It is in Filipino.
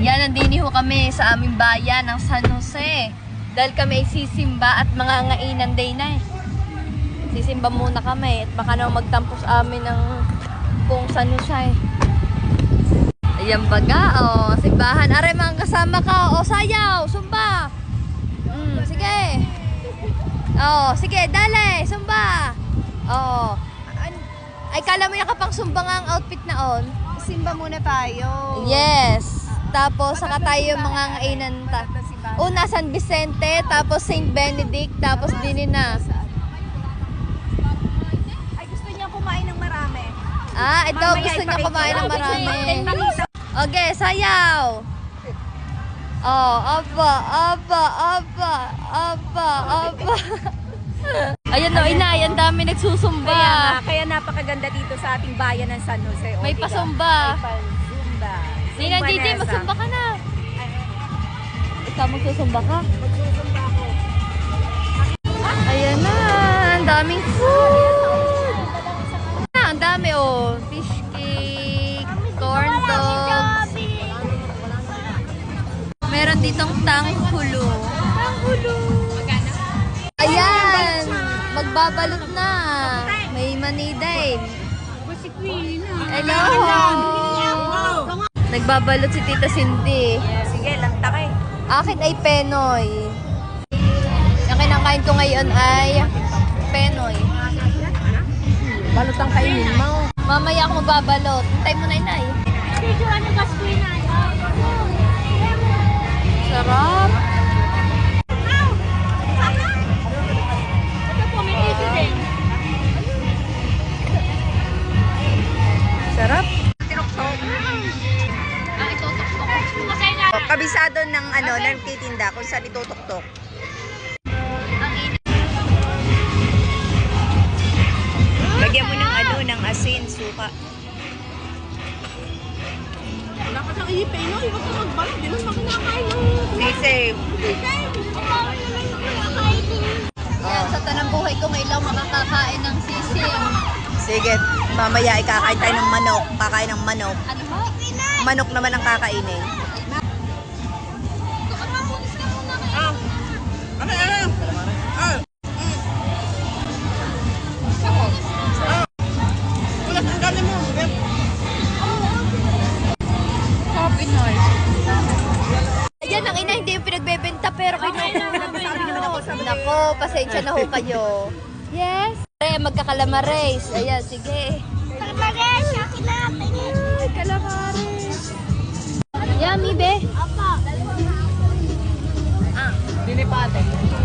Yan, nandini ho kami sa aming bayan ng San Jose. Dahil kami ay sisimba at mga ngainan day na eh. Sisimba muna kami at baka naman magtampos amin ng kung San Jose. Ayan baga, oh, simbahan. Are, mga kasama ka, oh, sayaw, sumba. Mm, sige. Oh, sige, dale, sumba. Oh. Ay, kala mo nakapang sumba nga ang outfit na on. Simba muna tayo. Yes. Tapos, saka tayo mga ngainan ta. Una, San Vicente, tapos St. Benedict, tapos din na. Ay, gusto niya kumain ng marami. Ah, ito, gusto niya kumain ng marami. Okay, sayaw. Oh, apa, apa, apa, apa, apa. Ayan o, inay, ang dami nagsusumba. Kaya, kaya napakaganda dito sa ating bayan ng San Jose. O, May diba? pasumba. May pasumba. Nina Nessa. magsumba ka na. Ikaw magsusumba ka? Magsusumba ako. Ayan na, ang daming food. Ah, ang dami oh. Fish cake, corn dogs. Meron ditong tanghulo. Tanghulo. Ayan, magbabalot na. May maniday. Hello. Nagbabalot si Tita Cindy. Sige, lantakay. Akin ay penoy. Ang kinakain ko ngayon ay penoy. Balot ang kainin mo. Mamaya ako magbabalot. Hintay mo na inay. Sarap. Sarap. Kabisado ng ano, ng titinda kung saan itutok-tok. Lagyan mo ng ano, ng asin, suka. Wala ka siyang ihipin, no? Huwag ka magbalot. Di naman kinakain ng... Sisi. Yan, sa tanang buhay ko ngayon lang makakakain ng sisim. Sige, mamaya ikakain tayo ng manok. Kakain ng manok. Ano mo? Manok naman ang kakainin. Nako, pasensya na ho kayo. Yes. Ay, magkakalamares. Ayan, sige. Kalamares, akin natin. Ay, kalamares. Yummy, be. Dinipate.